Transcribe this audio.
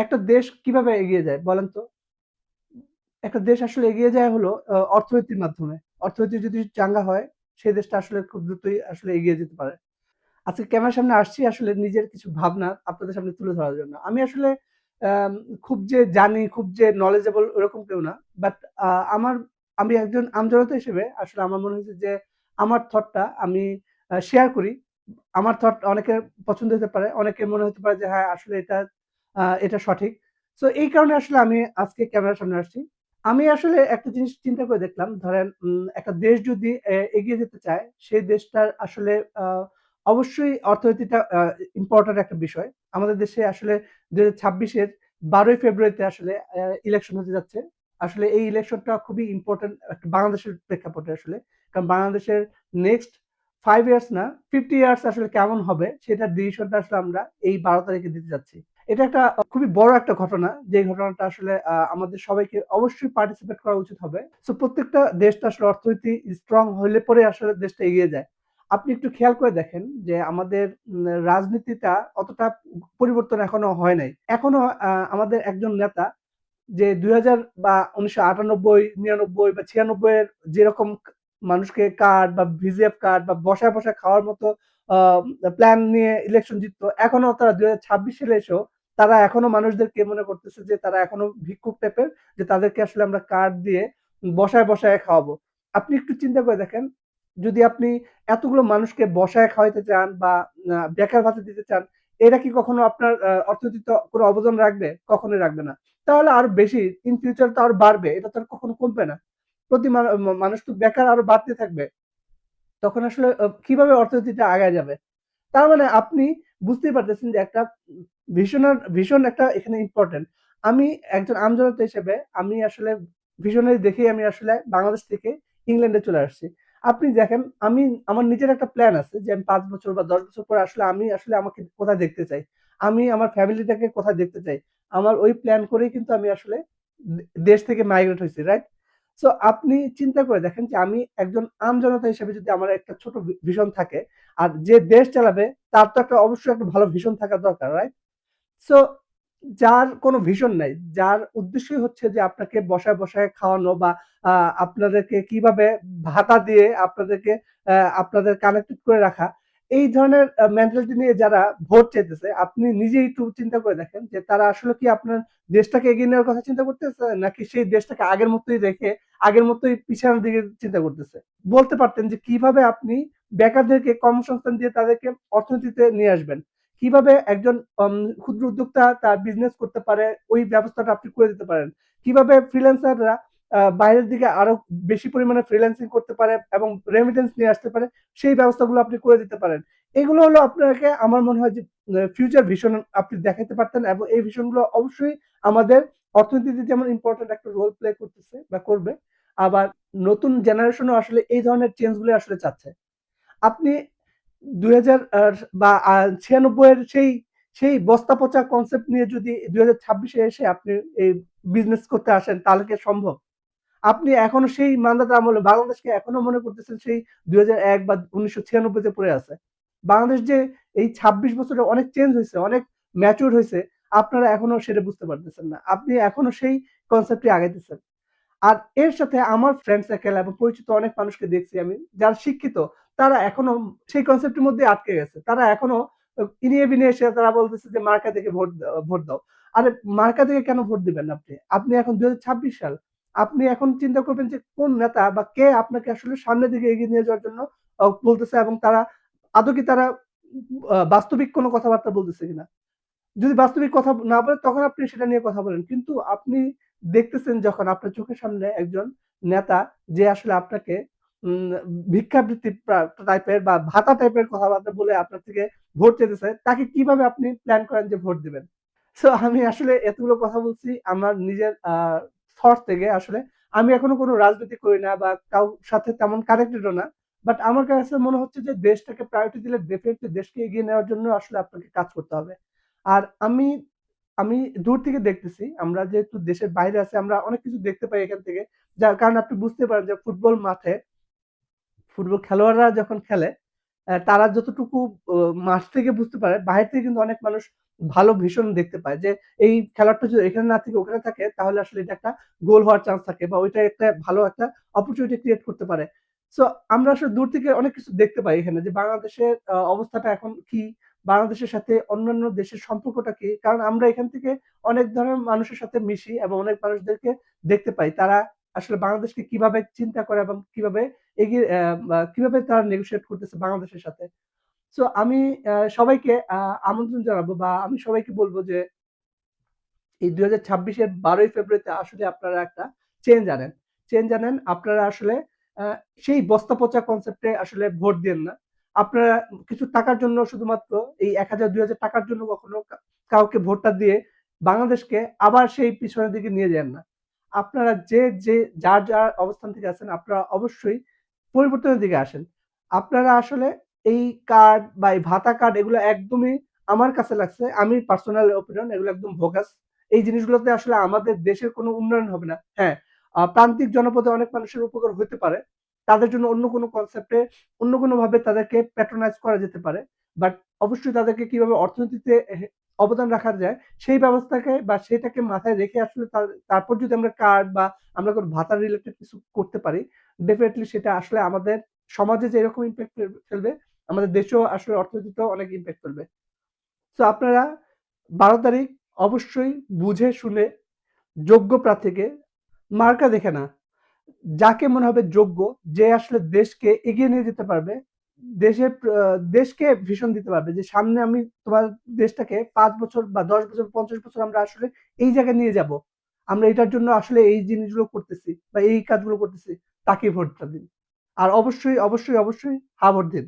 একটা দেশ কীভাবে এগিয়ে যায় বলেন তো? একটা দেশ আসলে এগিয়ে যায় হলো অর্থনীতির মাধ্যমে। অর্থনীতি যদি চাঙ্গা হয়, সেই দেশটা আসলে খুব দ্রুতই আসলে এগিয়ে যেতে পারে। আজকে ক্যামেরার সামনে আসছি আসলে নিজের কিছু ভাবনা আপনাদের সামনে তুলে ধরার জন্য। আমি আসলে খুব যে জানি, খুব যে নলেজেবল ওরকম কেউ না। বাট আমার আমি একজন আমজনতা হিসেবে আসলে আমার মনে হয়েছে যে আমার থটটা আমি শেয়ার করি। আমার থট অনেকের পছন্দ হতে পারে। অনেকের মনে হতে পারে যে হ্যাঁ, আসলে এটা এটা সঠিক। সো এই কারণে আসলে আমি আজকে ক্যামেরার সামনে আসছি। আমি আসলে একটা জিনিস চিন্তা করে দেখলাম, ধরেন একটা দেশ যদি এগিয়ে যেতে চায়, সেই দেশটার আসলে অবশ্যই অর্থনীতিটা ইম্পোর্টেন্ট একটা বিষয়। আমাদের দেশে আসলে ২০২৬ এর ১২ই ফেব্রুয়ারিতে আসলে ইলেকশন হতে যাচ্ছে। আসলে এই ইলেকশনটা খুবই ইম্পর্টেন্ট একটা বাংলাদেশের প্রেক্ষাপটে আসলে। কারণ বাংলাদেশের নেক্সট ফাইভ ইয়ার্স না 50 ইয়ার্স আসলে কেমন হবে সেটার ডিসিশনটা আসলে আমরা এই ১২ তারিখে দিতে যাচ্ছি। এটা একটা খুবই বড় একটা ঘটনা। যে ঘটনাটা আসলে আমাদের সবাইকে অবশ্যই পার্টিসিপেট করা উচিত হবে। সো প্রত্যেকটা দেশটা আসলে অর্থনীতি স্ট্রং হইলে পরে আসলে দেশটা এগিয়ে যায়। আপনি একটু খেয়াল করে দেখেন যে আমাদের রাজনীতিটা অতটা পরিবর্তন এখনও হয় নাই। এখনও আমাদের একজন নেতা যে ২০০০ বা ১৯৯৮, ৯৯ বা ৯৬ এর যেরকম মানুষকে কার্ড বা ভিজিএফ কার্ড বা বসায়, বসায় খাওয়ার মতো প্ল্যান নিয়ে ইলেকশন জিততো। এখনও তারা ২০২৬ সালে এসেও তারা এখনও মানুষদেরকে মনে করতেছে যে তারা এখনও ভিক্ষুক টাইপের যে তাদেরকে আসলে আমরা কার্ড দিয়ে বসায়, বসায় খাওয়াবো। আপনি একটু চিন্তা করে দেখেন, যদি আপনি এতগুলো মানুষকে বসায় খাওয়াইতে চান বা বেকার ভাতা দিতে চান, এরা কি কখনো আপনার অর্থনীতিতে কোনো অবদান রাখবে? কখনোই রাখবে না। তাহলে আরও বেশি ইন ফিউচার তো আর বাড়বে। এটা তো আর কখনো কমবে না। প্রতি মানুষ তো বেকার আরও বাড়তে থাকবে। তখন আসলে কীভাবে অর্থনীতিটা আগায় যাবে? তার মানে আপনি বুঝতেই পারতেছেন যে একটা ভিশনার ভিশন একটা এখানে ইম্পোর্টেন্ট। আমি একজন আমজনতা হিসেবে আমি আসলে ভিশনারি দেখেই আমি আসলে বাংলাদেশ থেকে ইংল্যান্ডে চলে আসছি। আপনি দেখেন আমি আমার নিজের একটা প্ল্যান আছে যে আমি ৫ বছর বা ১০ বছর পরে আসলে আমি আসলে আমাকে কোথায় দেখতে চাই। আমি আমার ফ্যামিলিটাকে কোথায় দেখতে চাই। আমার ওই প্ল্যান করেই কিন্তু আমি আসলে দেশ থেকে মাইগ্রেট হয়েছি রাইট? সো আপনি চিন্তা করে দেখেন যে আমি একজন আমজনতা হিসেবে যদি আমার একটা ছোট ভিশন থাকে, আর যে দেশ চালাবে তার তো একটা অবশ্যই একটা ভালো ভিশন থাকা দরকার, রাইট? সো যার কোনো ভিশন নাই, যার উদ্দেশ্যই হচ্ছে যে আপনাকে বসায়, বসায় খাওয়ানো বা আপনাদেরকে কীভাবে ভাতা দিয়ে আপনাদেরকে আপনাদের কানেক্টেড করে রাখা। এই ধরনের মেন্টালিটি নিয়ে যারা ভোট চাইতেছে, আপনি নিজেই একটু চিন্তা করে দেখেন যে তারা আসলে কি আপনার দেশটাকে এগিয়ে নেওয়ার কথা চিন্তা করতেছে? নাকি সেই দেশটাকে আগের মতোই রেখে আগের মতোই পিছানোর দিকে চিন্তা করতেছে? বলতে পারতেন যে কীভাবে আপনি বেকারদেরকে কর্মসংস্থান দিয়ে তাদেরকে অর্থনীতিতে নিয়ে আসবেন? কীভাবে একজন ক্ষুদ্র উদ্যোক্তা তার বিজনেস করতে পারে, ওই ব্যবস্থাটা আপনি করে দিতে পারেন। কীভাবে ফ্রিল্যান্সাররা বাইরের দিকে আরও বেশি পরিমাণে ফ্রিল্যান্সিং করতে পারে এবং রেমিটেন্স নিয়ে আসতে পারে, সেই ব্যবস্থাগুলো আপনি করে দিতে পারেন। এগুলো হলো আপনাকে আমার মনে হয় যে ফিউচার ভিশন আপনি দেখাতে পারতেন এবং এই ভিশনগুলো অবশ্যই আমাদের অর্থনীতিতে যেমন ইম্পোর্টেন্ট একটা রোল প্লে করতেছে বা করবে, আবার নতুন জেনারেশনও আসলে এই ধরনের চেঞ্জগুলো আসলে চাচ্ছে। আপনি ২০০০ আর বা আ ৯৬ এর সেই, সেই বস্তা পচা কনসেপ্ট নিয়ে যদি ২০২৬ এ এসে আপনি এই বিজনেস করতে আসেন তাহলে কি সম্ভব? আপনি এখনও সেই আমলে বাংলাদেশকে এখনও মনে করতেছেন সেই ২০০১ বা ১৯৯৬ তে পড়ে আছে। বাংলাদেশ যে এই ২৬ বছরে অনেক চেঞ্জ হইছে, অনেক ম্যাচিউরড হইছে, আপনারা এখনও সেটা বুঝতে পারতেছেন না। আপনি এখনও সেই কনসেপ্ট আগাইতেছেন। আর এর সাথে আমার ফ্রেন্ড সার্কেল এবং পরিচিত অনেক মানুষকে দেখছি আমি, যারা শিক্ষিত তারা এখনও সেই কনসেপ্টের মধ্যেই আটকে গেছে। তারা এখনও আ ইনিয়ে বিনিয়ে এসে তারা বলতেছে যে, মার্কা দেখে ভোট ভোট দাও। আরে, মার্কা দেখে কেন ভোট দিবেন আপনি? আপনি এখন ২০২৬ সাল। আপনি এখন চিন্তা করবেন যে, কোন নেতা বা কে আপনাকে আসলে সামনের দিকে এগিয়ে নিয়ে যাওয়ার জন্য বলতেছে এবং তারা, আদৌ কি তারা বাস্তবিক কোনো কথাবার্তা বলতেছে কিনা? যদি বাস্তবিক কথা না বলে, তখন আপনি সেটা নিয়ে কথা বলেন। কিন্তু আপনি দেখতেছেন যখন আপনার চোখের সামনে একজন নেতা যে আসলে আপনাকে ভিক্ষাবৃত্তি প্রা টাইপের বা ভাতা টাইপের কথাবার্তা বলে আপনার থেকে ভোট চাইতেছে, তাকে কীভাবে আপনি প্ল্যান করেন যে ভোট দিবেন? সো আমি আসলে এতগুলো কথা বলছি আমার নিজের আ থটস থেকে আসলে। আমি এখনও কোনো রাজনীতি করি না বা কারও সাথে তেমন কানেক্টেড না। বাট আমার কাছে মনে হচ্ছে যে দেশটাকে প্রায়োরিটি দিলে ডেফিনিটলি দেশকে এগিয়ে নেওয়ার জন্য আসলে আপনাকে কাজ করতে হবে। আর আমি, আমি দূর থেকে দেখতেছি আমরা যেহেতু দেশের বাইরে আছে আমরা অনেক কিছু দেখতে পাই এখান থেকে। যার কারণে আপনি বুঝতে পারেন যে ফুটবল মাঠে ফুটবল খেলোয়াড়রা যখন খেলে, তারা যতটুকু মাঠ থেকে বুঝতে পারে, বাইরে থেকে কিন্তু অনেক মানুষ ভালো ভীষণ দেখতে পায় যে এই খেলোয়াড়টা যদি এখানে না থেকে ওখানে থাকে তাহলে আসলে এটা একটা গোল হওয়ার চান্স থাকে বা ওইটা একটা ভালো একটা অপরচুনিটি ক্রিয়েট করতে পারে। সো আমরা আসলে দূর থেকে অনেক কিছু দেখতে পাই এখানে যে বাংলাদেশের অবস্থাটা এখন কি? বাংলাদেশের সাথে অন্যান্য দেশের সম্পর্কটা কি? কারণ আমরা এখান থেকে অনেক ধরনের মানুষের সাথে মিশি এবং অনেক মানুষদেরকে দেখতে পাই। তারা আসলে বাংলাদেশকে কীভাবে চিন্তা করে এবং কীভাবে এগিয়ে কীভাবে তারা নেগোশিয়েট করতেছে বাংলাদেশের সাথে। সো আমি সবাইকে আমন্ত্রণ জানাব বা আমি সবাইকে বলব যে এই ২০২৬ এর ১২ই ফেব্রুয়ারিতে আসলে আপনারা একটা চেঞ্জ আনেন। চেঞ্জ আনেন। আপনারা আসলে সেই বস্তা পচা কনসেপ্টে আসলে ভোট দেন না। আপনারা কিছু টাকার জন্য শুধুমাত্র এই এক হাজার, দুই হাজার টাকার জন্য কখনো কাউকে ভোটটা দিয়ে বাংলাদেশকে আবার সেই পিছনের দিকে নিয়ে যান না। আপনারা যে, যে যার, যার অবস্থান থেকে আছেন আপনারা অবশ্যই পরিবর্তনের দিকে আসেন। আপনারা আসলে এই কার্ড বা এই ভাতা কার্ড এগুলো একদমই আমার কাছে লাগছে। আমি পার্সোনাল ওপিনিয়ন এগুলো একদম ভোগাস। এই জিনিসগুলোতে আসলে আমাদের দেশের কোনো উন্নয়ন হবে না। হ্যাঁ, প্রান্তিক জনপদে অনেক মানুষের উপকার হতে পারে। তাদের জন্য অন্য কোনো কনসেপ্টে অন্য কোনোভাবে তাদেরকে প্যাট্রোনাইজ করা যেতে পারে। বাট অবশ্যই তাদেরকে কীভাবে অর্থনীতিতে অবদান রাখা যায় সেই ব্যবস্থাকে বা সেটাকে মাথায় রেখে আসলে তার তারপর যদি আমরা কার্ড বা আমরা কোনো ভাতা রিলেটেড কিছু করতে পারি, ডেফিনিটলি সেটা আসলে আমাদের সমাজে যে এরকম ইম্প্যাক্ট ফেলবে, আমাদের দেশেও আসলে অর্থনীতিতেও অনেক ইম্প্যাক্ট ফেলবে। তো আপনারা ১২ তারিখ অবশ্যই বুঝে শুনে যোগ্য প্রার্থীকে মার্কা দেখে না, যাকে মনে হবে যোগ্য, যে আসলে দেশকে এগিয়ে নিয়ে যেতে পারবে, দেশের দেশকে ভীষণ দিতে পারবে যে সামনে আমি তোমার দেশটাকে পাঁচ বছর বা ১০ বছর, ৫০ বছর আমরা আসলে এই জায়গায় নিয়ে যাব আমরা এটার জন্য আসলে এই জিনিসগুলো করতেছি বা এই কাজগুলো করতেছি, তাকে ভোটটা দিন। আর অবশ্যই, অবশ্যই, অবশ্যই হা ভোট দিন।